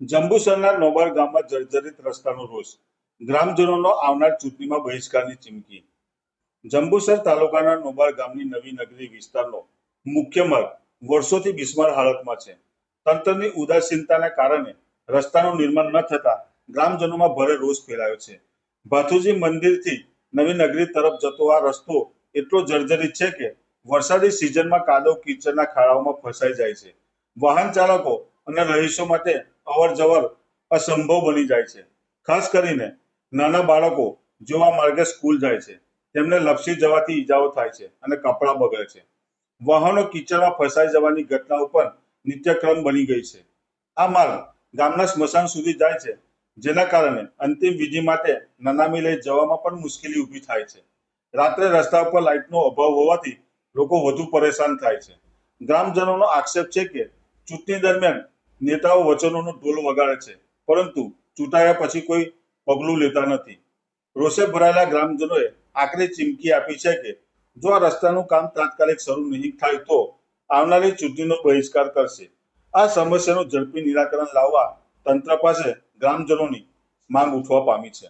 જંબુસરના નોબાર ગામમાં જર્જરિત રસ્તાનો રોષ. ગ્રામજનોનો આવનાર ચૂંટણીમાં બહિષ્કારની ચીમકી. જંબુસર તાલુકાના નોબાર ગામની નવી નગરી વિસ્તારનો મુખ્ય માર્ગ વર્ષોથી બિસ્માર હાલતમાં છે. તંત્રની ઉદાસીનતાના કારણે રસ્તાનું નિર્માણ ન થતા ગ્રામજનોમાં ભારે રોષ ફેલાયો છે. ભાથુજી મંદિરથી નવી નગરી તરફ જતો આ રસ્તો એટલો જર્જરિત છે કે વરસાદી સિઝનમાં કાદવ કીચડના ખાડાઓમાં ફસાઈ જાય છે. વાહન ચાલકો અને રહીશો માટે અવર જવર અસંભવ બની જાય છે. ખાસ કરીને નાના બાળકો જો આ માર્ગે સ્કૂલ જાય છે. તેમને લપસી જવાથી ઈજાઓ થાય છે અને કપડાં બગડે છે. વાહનો કિચડમાં ફસાઈ જવાની ઘટનાઓ પણ નિત્યક્રમ બની ગઈ છે. આ માર્ગ ગામના સ્મશાન સુધી જાય છે, જેના કારણે અંતિમ વિધિ માટે નનામી લઈ જવામાં પણ મુશ્કેલી ઊભી થાય છે. રાત્રે રસ્તા ઉપર લાઇટનો અભાવ હોવાથી લોકો વધુ પરેશાન થાય છે. ગ્રામજનોનો આક્ષેપ છે કે ચૂંટણી દરમિયાન નેતાઓ વચનોનો ઢોલ વગાડે છે. પરંતુ ચૂંટાયા પછી કોઈ પગલું લેતા નથી. રોષે ભરાયેલા ગ્રામજનોએ આકરી ચીમકી આપી છે કે જો આ રસ્તાનું કામ તાત્કાલિક શરૂ નહીં થાય તો આવનારી ચૂંટણીનો બહિષ્કાર કરશે. આ સમસ્યાનું ઝડપી નિરાકરણ લાવવા તંત્ર પાસે ગ્રામજનોની માંગ ઉઠવા પામી છે.